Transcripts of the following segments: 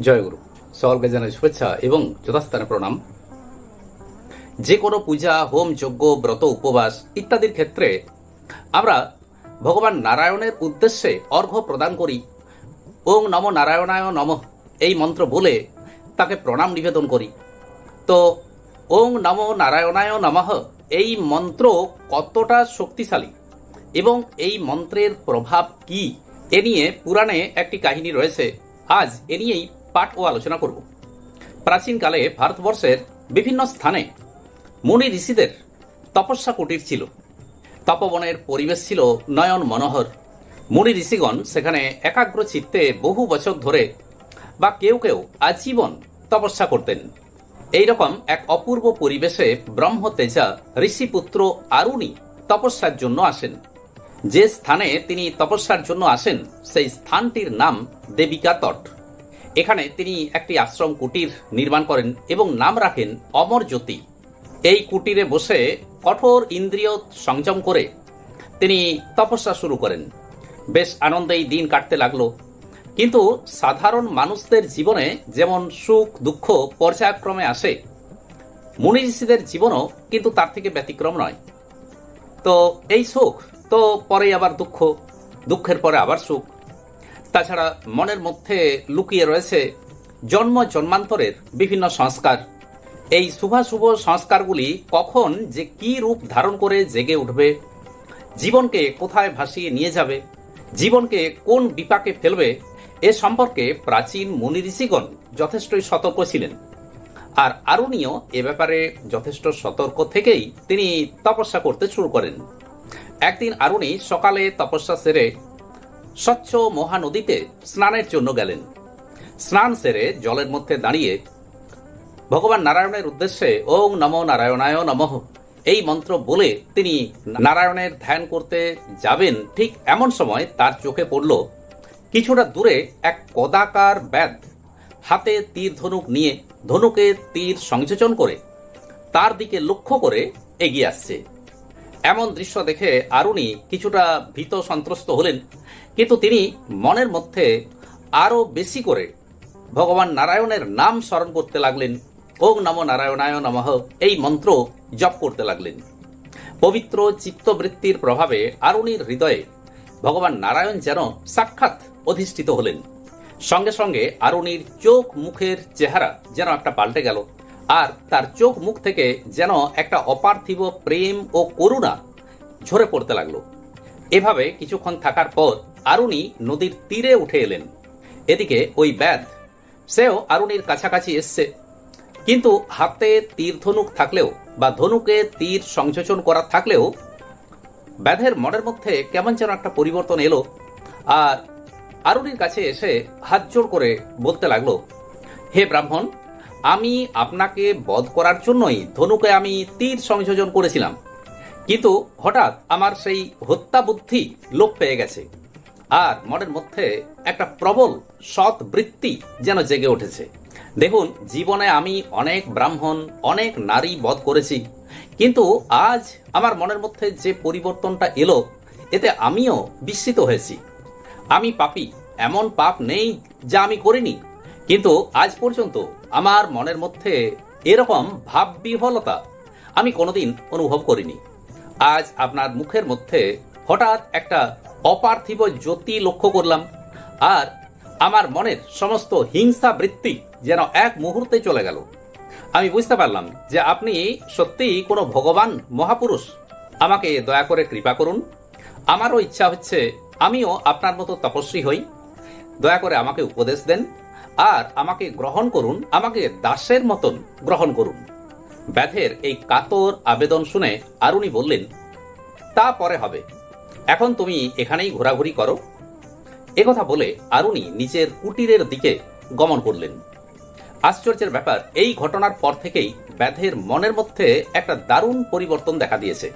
জয়গুরু। সকলকে জানাই শুভেচ্ছা এবং যথাস্থানে প্রণাম। যে কোনো পূজা, হোম, যজ্ঞ, ব্রত, উপবাস ইত্যাদির ক্ষেত্রে আমরা ভগবান নারায়ণের উদ্দেশ্যে অর্ঘ্য প্রদান করি। ওং নম নারায়ণায় নম এই মন্ত্র বলে তাকে প্রণাম নিবেদন করি। তো ওং নম নারায়ণায় নমঃ এই মন্ত্র কতটা শক্তিশালী এবং এই মন্ত্রের প্রভাব কি? এ নিয়ে পুরাণে একটি কাহিনী রয়েছে। আজ এ নিয়েই পাঠ ও আলোচনা করব। প্রাচীনকালে ভারতবর্ষের বিভিন্ন স্থানে মুনি ঋষিদের তপস্যা কুটির ছিল। তপবনের পরিবেশ ছিল নয়ন মনোহর। মুনি ঋষিগণ সেখানে একাগ্র চিত্তে বহু বছর ধরে বা কেউ কেউ আজীবন তপস্যা করতেন। এইরকম এক অপূর্ব পরিবেশে ব্রহ্ম তেজা ঋষিপুত্র, আরুণী তপস্যার জন্য আসেন। যে স্থানে তিনি তপস্যার জন্য আসেন, সেই স্থানটির নাম দেবিকা তট। এখানে তিনি একটি আশ্রম কুটির নির্মাণ করেন এবং নাম রাখেন অমর জ্যোতি। এই কুটিরে বসে কঠোর ইন্দ্রিয় সংযম করে তিনি তপস্যা শুরু করেন। বেশ আনন্দেই দিন কাটতে লাগল। কিন্তু সাধারণ মানুষদের জীবনে যেমন সুখ, দুঃখ পর্যায়ক্রমে আসে, মুনি ঋষিদের জীবনও কিন্তু তার থেকে ব্যতিক্রম নয়। তো এই সুখ, তো পরে আবার দুঃখ, দুঃখের পরে আবার সুখ। তাছাড়া মনের মধ্যে লুকিয়ে রয়েছে জন্ম জন্মান্তরের বিভিন্ন সংস্কার। এই শুভাশুভ সংস্কারগুলি কখন যে কি রূপ ধারণ করে জেগে উঠবে? জীবনকে কোথায় ভাসিয়ে নিয়ে যাবে? জীবনকে কোন বিপাকে ফেলবে? এ সম্পর্কে প্রাচীন মুনি ঋষিগণ যথেষ্টই সতর্ক ছিলেন। আর আরুণীয় এ ব্যাপারে যথেষ্ট সতর্ক থেকেই তিনি তপস্যা করতে শুরু করেন। একদিন আরুণী সকালে তপস্যা সেরে স্বচ্ছ মহানদীতে স্নানের জন্য গেলেন। স্নান সেরে জলের মধ্যে দাঁড়িয়ে ভগবান নারায়ণের উদ্দেশ্যে ওং নম নারায়ণায় নমঃ এই মন্ত্র বলে তিনি নারায়ণের ধ্যান করতে যাবেন ঠিক এমন সময় তার চোখে পড়ল কিছুটা দূরে এক কদাকার ব্যাধ। হাতে তীর ধনুক নিয়ে ধনুকে তীর সংযোজন করে তার দিকে লক্ষ্য করে এগিয়ে আসছে। এমন দৃশ্য দেখে আরুণী কিছুটা ভীত সন্ত্রস্ত হলেন। কিন্তু তিনি মনের মধ্যে আরও বেশি করে ভগবান নারায়ণের নাম স্মরণ করতে লাগলেন। ওং নম নারায়ণায় নমঃ। এই মন্ত্র জপ করতে লাগলেন। পবিত্র চিত্তবৃত্তির প্রভাবে আরুণীর হৃদয়ে ভগবান নারায়ণ যেন সাক্ষাৎ অধিষ্ঠিত হলেন। সঙ্গে সঙ্গে আরুণীর চোখ মুখের চেহারা যেন একটা পাল্টে গেল আর তার চোখ মুখ থেকে যেন একটা অপার্থিব প্রেম ও করুণা ঝরে পড়তে লাগল। এভাবে কিছুক্ষণ থাকার পর আরুণী নদীর তীরে উঠে এলেন। এদিকে ওই ব্যাধ, সেও আরুণীর কাছাকাছি এসছে। কিন্তু হাতে তীর ধনুক থাকলেও বা ধনুকে তীর সংযোজন করা থাকলেও ব্যাধের মনের মধ্যে কেমন যেন একটা পরিবর্তন এলো আর আরুণীর কাছে এসে হাত জোড় করে বলতে লাগল, হে ব্রাহ্মণ, আমি আপনাকে বধ করার জন্যই ধনুকে আমি তীর সংযোজন করেছিলাম। কিন্তু হঠাৎ আমার সেই হত্যা বুদ্ধি লোপ পেয়ে গেছে। আর মনের মধ্যে একটা প্রবল সৎ বৃত্তি যেন জেগে উঠেছে। দেখুন, জীবনে আমি অনেক ব্রাহ্মণ, অনেক নারী বধ করেছি। কিন্তু আজ আমার মনের মধ্যে যে পরিবর্তনটা এলো, এতে আমিও বিস্মিত হয়েছি। আমি পাপি, এমন পাপ নেই যা আমি করিনি। কিন্তু আজ পর্যন্ত আমার মনের মধ্যে এরকম ভাব বিহলতা আমি কোনোদিন অনুভব করিনি। আজ আপনার মুখের মধ্যে হঠাৎ একটা অপার্থিব জ্যোতি লক্ষ্য করলাম, আর আমার মনের সমস্ত হিংসা বৃত্তি যেন এক মুহূর্তে চলে গেল। আমি বুঝতে পারলাম যে আপনি সত্যিই কোনো ভগবান মহাপুরুষ। আমাকে দয়া করে কৃপা করুন। আমারও ইচ্ছা হচ্ছে আমিও আপনার মতো তপস্বী হই। দয়া করে আমাকে উপদেশ দেন, আর আমাকে গ্রহণ করুন, আমাকে দাসের মতন গ্রহণ করুন। ব্যাধের এই কাতর আবেদন শুনে আরুণী বললেন, তা পরে হবে। এখন তুমি এখানেই ঘোরাঘুরি করো। একথা বলে আরুণী নিজের কুটিরের দিকে গমন করলেন। আশ্চর্যের ব্যাপার, এই ঘটনার পর থেকেই ব্যাধের মনের মধ্যে একটা দারুণ পরিবর্তন দেখা দিয়েছে।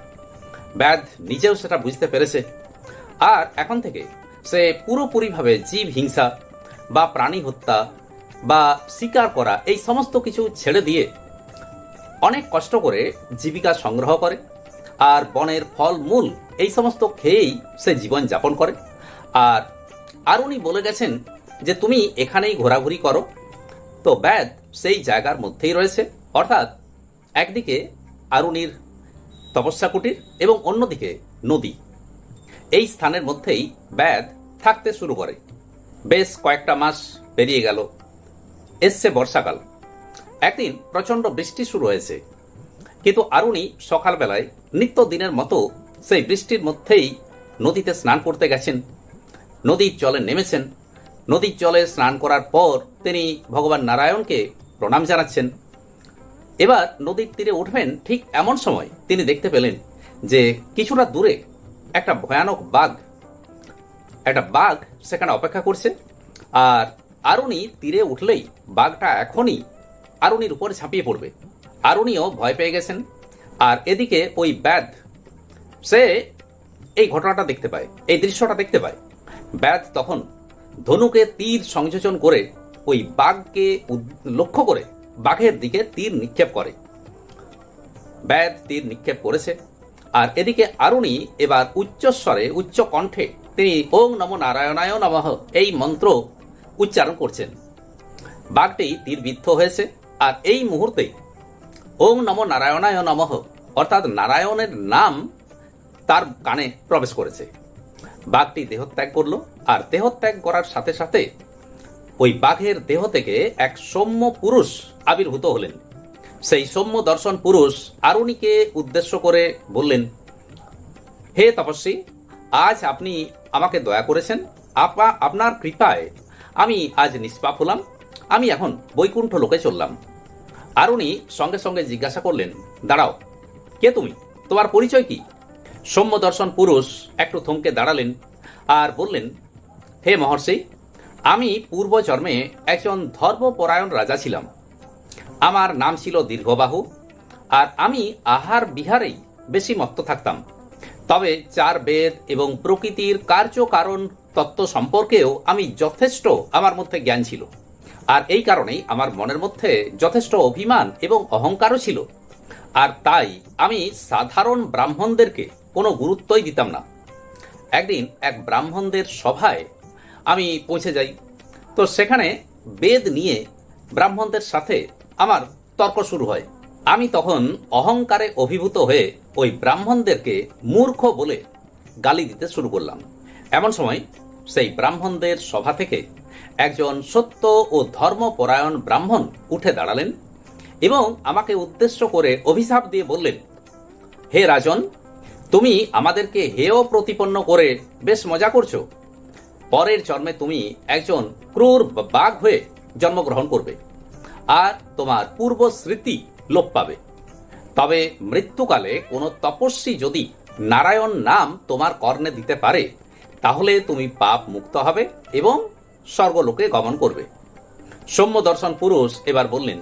ব্যাধ নিজেও সেটা বুঝতে পেরেছে। আর এখন থেকে সে পুরোপুরিভাবে জীব হিংসা বা প্রাণী হত্যা বা শিকার করা, এই সমস্ত কিছু ছেড়ে দিয়ে অনেক কষ্ট করে জীবিকা সংগ্রহ করে। আর বনের ফল মূল এই সমস্ত খেয়েই সে জীবন যাপন করে। আর আর উনি বলে গেছেন যে, তুমি এখানেই ঘোরাঘুরি করো। তো ব্যাদ সেই জায়গার মধ্যেই রয়েছে। অর্থাৎ একদিকে আরুণীর তপস্যা কুটির এবং অন্যদিকে নদী। এই স্থানের মধ্যেই ব্যাদ থাকতে শুরু করে। বেশ কয়েকটা মাস পেরিয়ে গেল। এসছে বর্ষাকাল। একদিন প্রচণ্ড বৃষ্টি শুরু হয়েছে। কিন্তু আরুণী সকালবেলায় নিত্য দিনের মতো সেই বৃষ্টির মধ্যেই নদীতে স্নান করতে গেছেন। নদীর জলে নেমেছেন। নদীর জলে স্নান করার পর তিনি ভগবান নারায়ণকে প্রণাম জানাচ্ছেন। এবার নদীর তীরে উঠবেন ঠিক এমন সময় তিনি দেখতে পেলেন যে কিছুটা দূরে একটা ভয়ানক বাঘ। একটা বাঘ সেখানে অপেক্ষা করছে আর আরুণী তীরে উঠলেই বাঘটা এখনই আরুণীর উপর ঝাঁপিয়ে পড়বে। আরুণীও ভয় পেয়ে গেছেন। আর এদিকে ওই ব্যাধ সে এই ঘটনাটা দেখতে পায়, এই দৃশ্যটা দেখতে পায়। ব্যাধ তখন ধনুকে তীর সংযোজন করে ওই বাঘকে লক্ষ্য করে বাঘের দিকে তীর নিক্ষেপ করে। ব্যাধ তীর নিক্ষেপ করেছে। আর এদিকে আরুণী এবার উচ্চস্বরে উচ্চ কণ্ঠে তিনি ওং নম নারায়ণায় নমঃ এই মন্ত্র উচ্চারণ করছেন। বাঘটি তীরবিদ্ধ হয়েছে আর এই মুহূর্তে ওং নম নারায়ণায় নমঃ অর্থাৎ নারায়ণের নাম তার কানে প্রবেশ করেছে। বাঘটি দেহত্যাগ করল আর দেহত্যাগ করার সাথে সাথে ওই বাঘের দেহ থেকে এক সৌম্য পুরুষ আবির্ভূত হলেন। সেই সৌম্য দর্শন পুরুষ আরুণীকে উদ্দেশ্য করে বললেন, হে তপস্বী, আজ আপনি আমাকে দয়া করেছেন। আপা, আপনার কৃপায় আমি আজ নিষ্পাপ হলাম। আমি এখন বৈকুণ্ঠ লোকে চললাম। আরুণী সঙ্গে সঙ্গে জিজ্ঞাসা করলেন, দাঁড়াও, কে তুমি? তোমার পরিচয় কি? সৌম্য দর্শন পুরুষ একটু থমকে দাঁড়ালেন আর বললেন, হে মহর্ষি, আমি পূর্ব জন্মে একজন ধর্মপরায়ণ রাজা ছিলাম। আমার নাম ছিল দীর্ঘবাহু আর আমি আহার বিহারেই বেশি মত্ত থাকতাম। তবে চার বেদ এবং প্রকৃতির কার্যকারণ তত্ত্ব সম্পর্কেও আমি যথেষ্ট আমার মধ্যে জ্ঞান ছিল। আর এই কারণেই আমার মনের মধ্যে যথেষ্ট অভিমান এবং অহংকারও ছিল। আর তাই আমি সাধারণ ব্রাহ্মণদেরকে কোনো গুরুত্বই দিতাম না। একদিন এক ব্রাহ্মণদের সভায় আমি পৌঁছে যাই। তো সেখানে বেদ নিয়ে ব্রাহ্মণদের সাথে আমার তর্ক শুরু হয়। আমি তখন অহংকারে অভিভূত হয়ে ওই ব্রাহ্মণদেরকে মূর্খ বলে গালি দিতে শুরু করলাম। এমন সময় সেই ব্রাহ্মণদের সভা থেকে একজন সত্য ও ধর্মপরায়ণ ব্রাহ্মণ উঠে দাঁড়ালেন এবং আমাকে উদ্দেশ্য করে অভিশাপ দিয়ে বললেন, হে রাজন তুমি আমাদেরকে হেয় প্রতিপন্ন করে বেশ মজা করছ। পরের জন্মে তুমি একজন ক্রূর বাঘ হয়ে জন্মগ্রহণ করবে আর তোমার পূর্ব স্মৃতি লোপ পাবে। তবে মৃত্যুকালে কোনো তপস্বী যদি নারায়ণ নাম তোমার কর্ণে দিতে পারে, তাহলে তুমি পাপ মুক্ত হবে এবং স্বর্গলোকে গমন করবে। সৌম্য দর্শন পুরুষ এবার বললেন,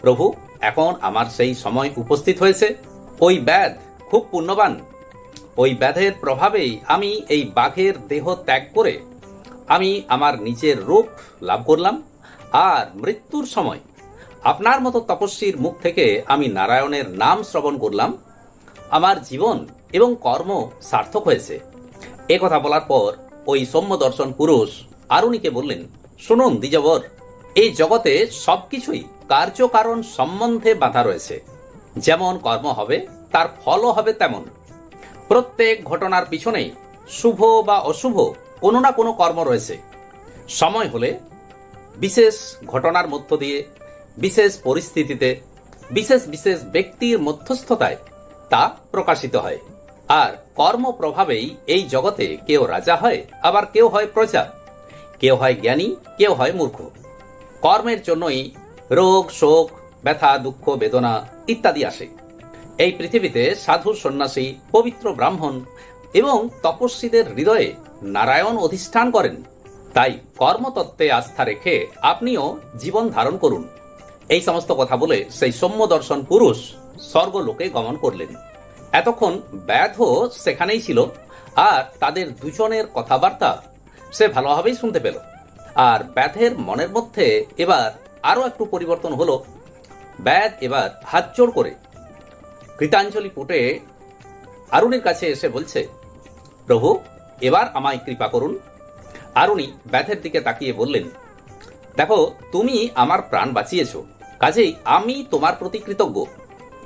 প্রভু, এখন আমার সেই সময় উপস্থিত হয়েছে। ওই ব্যাধ খুব পুণ্যবান। ওই ব্যাধের প্রভাবেই আমি এই বাঘের দেহ ত্যাগ করে আমি আমার নিজের রূপ লাভ করলাম আর মৃত্যুর সময় আপনার মতো তপস্বীর মুখ থেকে আমি নারায়ণের নাম শ্রবণ করলাম। আমার জীবন এবং কর্ম সার্থক হয়েছে। এ কথা বলার পর ওই সৌম্য দর্শন পুরুষ আরুণীকে বললেন, শুনুন দ্বিজবর, এই জগতে সবকিছুই কার্যকারণ সম্বন্ধে বাধা রয়েছে। যেমন কর্ম হবে, তার ফলও হবে তেমন। প্রত্যেক ঘটনার পিছনেই শুভ বা অশুভ কোনো না কোনো কর্ম রয়েছে। সময় হলে বিশেষ ঘটনার মধ্য দিয়ে, বিশেষ পরিস্থিতিতে, বিশেষ বিশেষ ব্যক্তির মধ্যস্থতায় তা প্রকাশিত হয়। আর কর্ম প্রভাবেই এই জগতে কেউ রাজা হয়, আবার কেউ হয় প্রজা, কেউ হয় জ্ঞানী, কেউ হয় মূর্খ। কর্মের জন্যই রোগ, শোক, ব্যথা, দুঃখ, বেদনা ইত্যাদি আসে। এই পৃথিবীতে সাধু, সন্ন্যাসী, পবিত্র ব্রাহ্মণ এবং তপস্বীদের হৃদয়ে নারায়ণ অধিষ্ঠান করেন। তাই কর্মতত্ত্বে আস্থা রেখে আপনিও জীবন ধারণ করুন। এই সমস্ত কথা বলে সেই সৌম্য দর্শন পুরুষ স্বর্গলোকে গমন করলেন। এতক্ষণ ব্যাধ সেখানেই ছিল আর তাদের দুজনের কথাবার্তা সে ভালোভাবেই শুনতে পেল। আর ব্যাধের মনের মধ্যে এবার আরও একটু পরিবর্তন হলো। ব্যাধ এবার হাত জোড় করে কৃতাঞ্জলি পুটে আরুণীর কাছে এসে বলছে, প্রভু, এবার আমায় কৃপা করুন। আরুণী ব্যাধের দিকে তাকিয়ে বললেন, দেখো, তুমি আমার প্রাণ বাঁচিয়েছো, কাজেই আমি তোমার প্রতি কৃতজ্ঞ।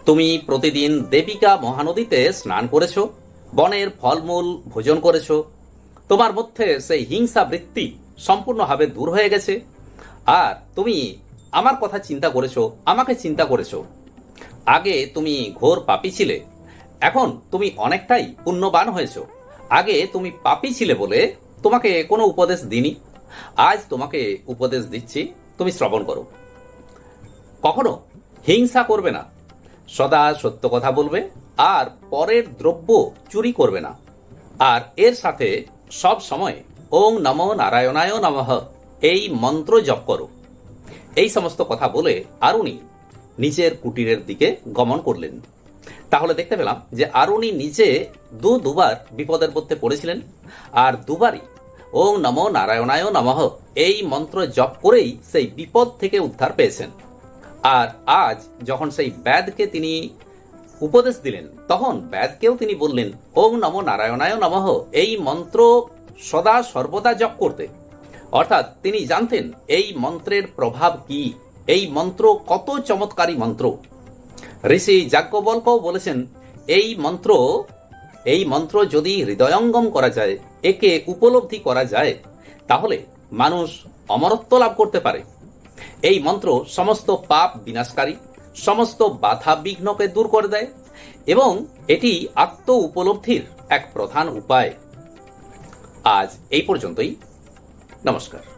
তুমি প্রতিদিন দেবিকা মহানদীতে স্নান করেছ, বনের ফলমূল ভোজন করেছ। তোমার মধ্যে সেই হিংসা বৃত্তি সম্পূর্ণভাবে দূর হয়ে গেছে। আর তুমি আমার কথা চিন্তা করেছ, আমাকে চিন্তা করেছ। আগে তুমি ঘোর পাপী ছিলে, এখন তুমি অনেকটাই পুণ্যবান হয়েছ। আগে তুমি পাপী ছিলে বলে তোমাকে কোনো উপদেশ দিনি আজ তোমাকে উপদেশ দিচ্ছি, তুমি শ্রবণ করো। কখনো হিংসা করবে না, সদা সত্য কথা বলবে, আর পরের দ্রব্য চুরি করবে না। আর এর সাথে সব সময় ওং নম নারায়ণায় নমঃ, এই মন্ত্র জপ করো। এই সমস্ত কথা বলে আরুণী নিজের কুটিরের দিকে গমন করলেন। তাহলে দেখতে পেলাম যে আরুণী নিজে দু দুবার বিপদের মধ্যে পড়েছিলেন, আর দুবারই ওং নম নারায়ণায় নমঃ এই মন্ত্র জপ করেই সেই বিপদ থেকে উদ্ধার পেয়েছেন। আর আজ যখন সেই ব্যাদকে তিনি উপদেশ দিলেন, তখন ব্যাদকেও তিনি বললেন, ওং নম নারায়ণায় নমঃ এই মন্ত্র সদা সর্বদা জপ করতে। অর্থাৎ তিনি জানতেন এই মন্ত্রের প্রভাব কি। এই মন্ত্র কত চমৎকারী মন্ত্র। ঋষি যাজ্ঞবল্কও বলেছেন, এই মন্ত্র এই মন্ত্র যদি হৃদয়ঙ্গম করা যায়, একে উপলব্ধি করা যায়, তাহলে মানুষ অমরত্ব লাভ করতে পারে। এই মন্ত্র সমস্ত পাপ বিনাশকারী, সমস্ত বাধা বিঘ্নকে দূর করে দেয়, এবং এটি আত্ম উপলব্ধির এক প্রধান উপায়। আজ এই পর্যন্তই। নমস্কার।